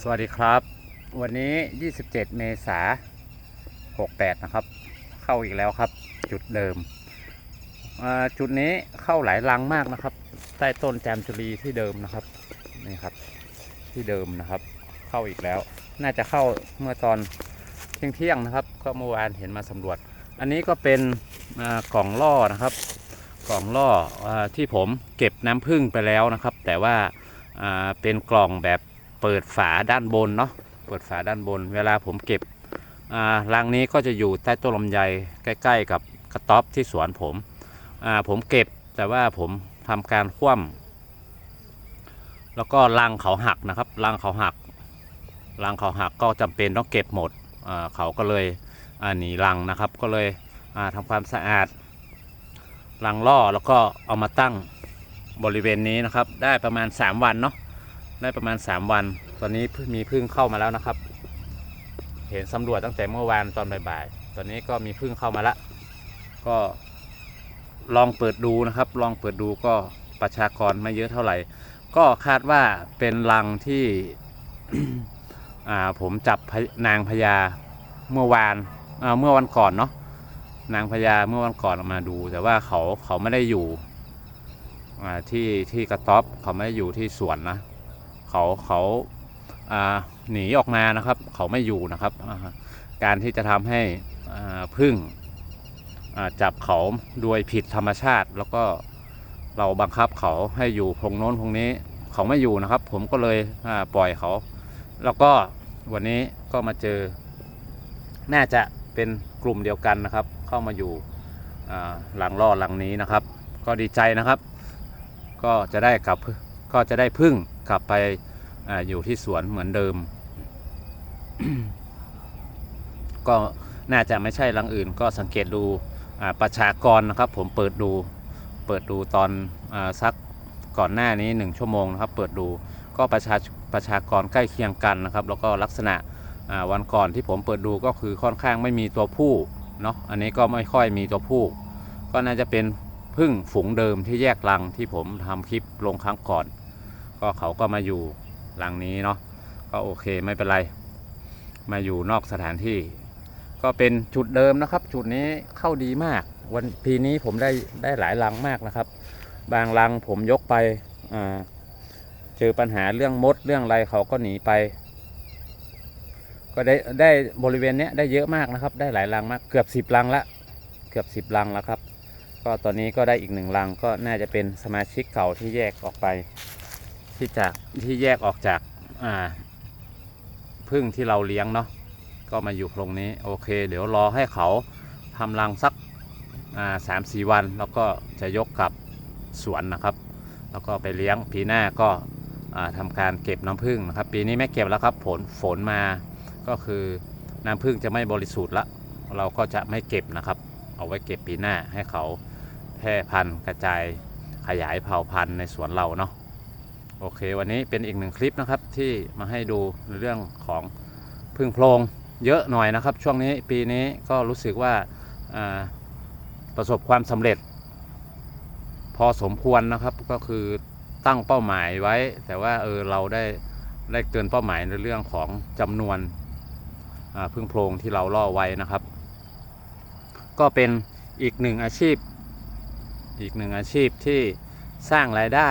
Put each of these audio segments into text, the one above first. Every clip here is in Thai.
สวัสดีครับ วันนี้ 27 เมษา68 นะครับ เข้าอีกแล้วครับ จุดเดิม จุดนี้เข้าหลายรังมากนะครับ ใต้ต้นแจมจุรีที่เดิมนะครับ นี่ครับ ที่เดิมนะครับ เข้าอีกแล้ว น่าจะเข้าเมื่อตอนเที่ยงเที่ยงๆนะครับ ก็เมื่อวานเห็นมาสำรวจ อันนี้ก็เป็นกล่องล่อนะครับ กล่องล่ออที่ผมเก็บน้ำผึ้งไปแล้วนะครับ แต่ว่าเป็นกล่องแบบ เปิดฝาด้านบนเนาะเปิดฝาด้านบน เวลาผมเก็บรังนี้ก็จะอยู่ใต้ต้นลำไยใกล้ ๆ กับกระต๊อบที่สวนผมผมเก็บแต่ว่าผมทำการคว่ำแล้วก็รังเขาหักนะครับรังเขาหักรังเขาหักก็จำเป็นต้องเก็บหมดเขาก็เลยหนีรังนะครับ ก็เลยอ่าทำความสะอาดรังล่อแล้วก็เอามาตั้งบริเวณนี้นะครับ ได้ประมาณ 3 วันเนาะ ได้ประมาณ 3 วัน ตอนนี้มีพึ่งเข้ามาแล้วนะครับ เห็นสำรวจตั้งแต่เมื่อวานตอนบ่ายๆ ตอนนี้ก็มีพึ่งเข้ามาละ ก็ลองเปิดดูนะครับ ลองเปิดดูก็ประชากรไม่เยอะเท่าไหร่ ก็คาดว่าเป็นรังที่ผมจับนางพญาเมื่อวานอ่าเมื่อวันก่อนเนาะนางพญาเมื่อวันก่อนออกมาดู แต่ว่าเขาเขาไม่ได้อยู่ที่ที่กระต๊อบเขาไม่ได้อยู่ที่สวนนะ เขาเขาหนีออกมานะครับ เขาไม่อยู่นะครับ การที่จะทำให้พึ่งจับเขาโดยผิดธรรมชาติ แล้วก็เราบังคับเขาให้อยู่พงโน้นพงนี้เขาไม่อยู่นะครับ ผมก็เลยปล่อยเขา แล้วก็วันนี้ก็มาเจอ น่าจะเป็นกลุ่มเดียวกันนะครับ เข้ามาอยู่หลังล่อหลังนี้นะครับ ก็ดีใจนะครับ ก็จะได้กลับ ก็จะได้พึ่งกลับไปออยู่ที่สวนเหมือนเดิม ก็น่าจะไม่ใช่หลังอื่น ก็สังเกตดูประชากรนะครับ ผมเปิดดูเปิดดูตอนอสักก่อนหน้านี้หนึ่งชั่วโมงนะครับ เปิดดูก็ประชาประชากรใกล้เคียงกันนะครับ แล้วก็ลักษณะวันก่อนที่ผมเปิดดูก็คือค่อนข้างไม่มีตัวผู้เนาะอันนี้ก็ไม่ค่อยมีตัวผู้ ก็น่าจะเป็นพึ่งฝูงเดิมที่แยกรังที่ผมทำคลิปลงครั้งก่อน ก็เขาก็มาอยู่รังนี้เนาะก็โอเคไม่เป็นไร มาอยู่นอกสถานที่ ก็เป็นจุดเดิมนะครับ จุดนี้เข้าดีมาก วันปีนี้ผมได้ได้หลายรังมากนะครับ บางรังผมยกไปเจอปัญหาเรื่องมดเรื่องอะไรเขาก็หนีไป ก็ได้ได้บริเวณเนี้ยได้เยอะมากนะครับ ได้หลายรังมากเกือบสิบรังละเกือบสิบรังแล้วครับ ก็ตอนนี้ก็ได้อีกหนึ่งรังก็น่าจะเป็นสมาชิกเก่าที่แยกออกไป ที่จากที่แยกออกจากอ่าพึ่งที่เราเลี้ยงเนาะก็มาอยู่ตรงนี้โอเค เดี๋ยวรอให้เขาทำรังสักอ่าสามสี่วัน แล้วก็จะยกกลับสวนนะครับ แล้วก็ไปเลี้ยงปีหน้าก็อ่าทำการเก็บน้ำผึ้งนะครับ ปีนี้ไม่เก็บแล้วครับฝนฝนมาก็คือน้ำผึ้งจะไม่บริสุทธิ์ละเราก็จะไม่เก็บนะครับ เอาไว้เก็บปีหน้าให้เขาแพร่พันธุ์กระจายขยายเผ่าพันธุ์ในสวนเราเนาะ โอเค วันนี้เป็นอีกหนึ่งคลิปนะครับที่มาให้ดูในเรื่องของพึ่งโพรงเยอะหน่อยนะครับ ช่วงนี้ปีนี้ก็รู้สึกว่าาประสบความสำเร็จ พอสมควรนะครับก็คือตั้งเป้าหมายไว้ แต่ว่าเออเราได้ได้เกินเป้าหมายในเรื่องของจำนวนพึ่งโพรงที่เราล่อไว้นะครับ ก็เป็นอีกหนึ่งอาชีพ อีกหนึ่งอาชีพที่สร้างรายได้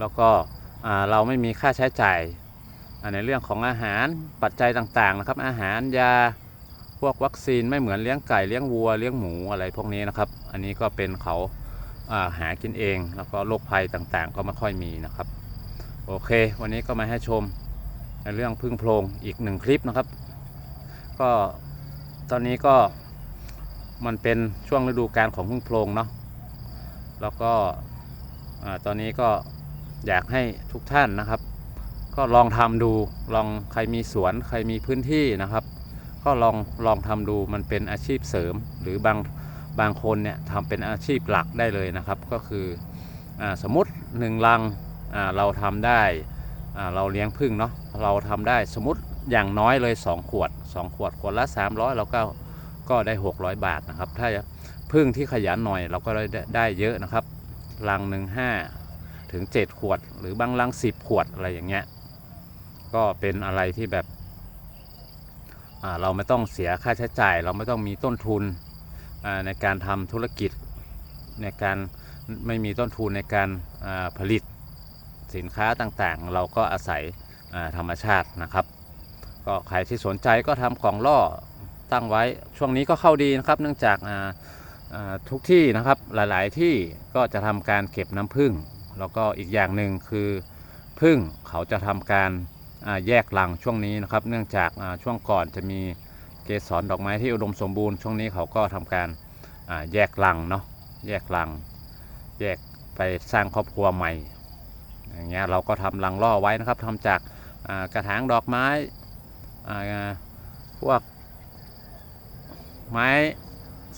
แล้วก็เราไม่มีค่าใช้จ่ายในเรื่องของอาหารปัจจัยต่างๆนะครับ อาหารยาพวกวัคซีนไม่เหมือนเลี้ยงไก่เลี้ยงวัวเลี้ยงหมูอะไรพวกนี้นะครับ อันนี้ก็เป็นเขาาหากินเอง แล้วก็โรคภัยต่างๆ ก็ไม่ค่อยมีนะครับ โอเค วันนี้ก็มาให้ชมในเรื่องพึ่งโพรงอีกหนึ่งคลิปนะครับ ก็ตอนนี้ก็มันเป็นช่วงฤดูกาลของพึ่งโพรงเนาะแล้วก็อตอนนี้ก็ อยากให้ทุกท่านนะครับ ก็ลองทำดูลองใครมีสวนใครมีพื้นที่นะครับ ก็ลองลองทำดูมันเป็นอาชีพเสริม หรือบางบางคนเนี่ยทำเป็นอาชีพหลักได้เลยนะครับ ก็คืออสมมติหนึ่งลังเราทำได้เราเลี้ยงพึ่งเนาะเราทำได้สมมติอย่างน้อยเลย 2 ขวด 2 ขวดขวดละ 300เราก็ก็ได้ 600 บาทนะครับ ถ้าพึ่งที่ขยันหน่อยเราก็ได้ได้เยอะนะครับลังหนึ่งห้า ถึง 7 ขวด หรือบางลัง 10 ขวดอะไรอย่างเงี้ยก็เป็นอะไรที่แบบเราไม่ต้องเสียค่าใช้จ่าย เราไม่ต้องมีต้นทุนในการทำธุรกิจในการไม่มีต้นทุนในการผลิตสินค้าต่างๆ เราก็อาศัยธรรมชาตินะครับ ก็ใครที่สนใจก็ทำกล่องล่อตั้งไว้ช่วงนี้ก็เข้าดีนะครับ เนื่องจากทุกที่นะครับหลายๆที่ก็จะทำการเก็บน้ำผึ้ง แล้วก็อีกอย่างหนึ่งคือผึ้งเขาจะทำการแยกรังช่วงนี้นะครับ เนื่องจากช่วงก่อนจะมีเกสรดอกไม้ที่อุดมสมบูรณ์ช่วงนี้เขาก็ทำการแยกรังเนาะแยกรัง แยกไปสร้างครอบครัวใหม่อย่างเงี้ยเราก็ทำรังล่อไว้นะครับทำจากกระถางดอกไม้พวกไม้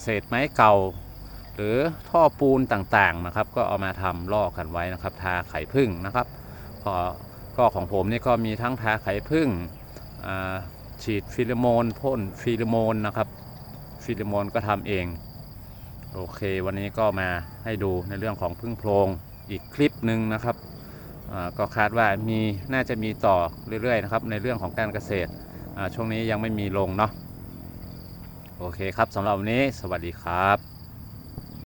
เศษไม้เก่า หรือท่อปูนต่างๆนะครับ ก็เอามาทำลอกกันไว้นะครับ ทาไข่พึ่งนะครับพอก็ของผมนี่ก็มีทั้งทาไข่พึ่งฉีดฟิลโมนพ่นฟิลโมนนะครับ ฟิลโมนก็ทำเอง โอเค วันนี้ก็มาให้ดูในเรื่องของพึ่งโพรงอีกคลิปหนึ่งนะครับก็คาดว่ามีน่าจะมีต่อเรื่อยๆนะครับ ในเรื่องของการเกษตรช่วงนี้ยังไม่มีลงเนาะโอเคครับสำหรับวันนี้สวัสดีครับ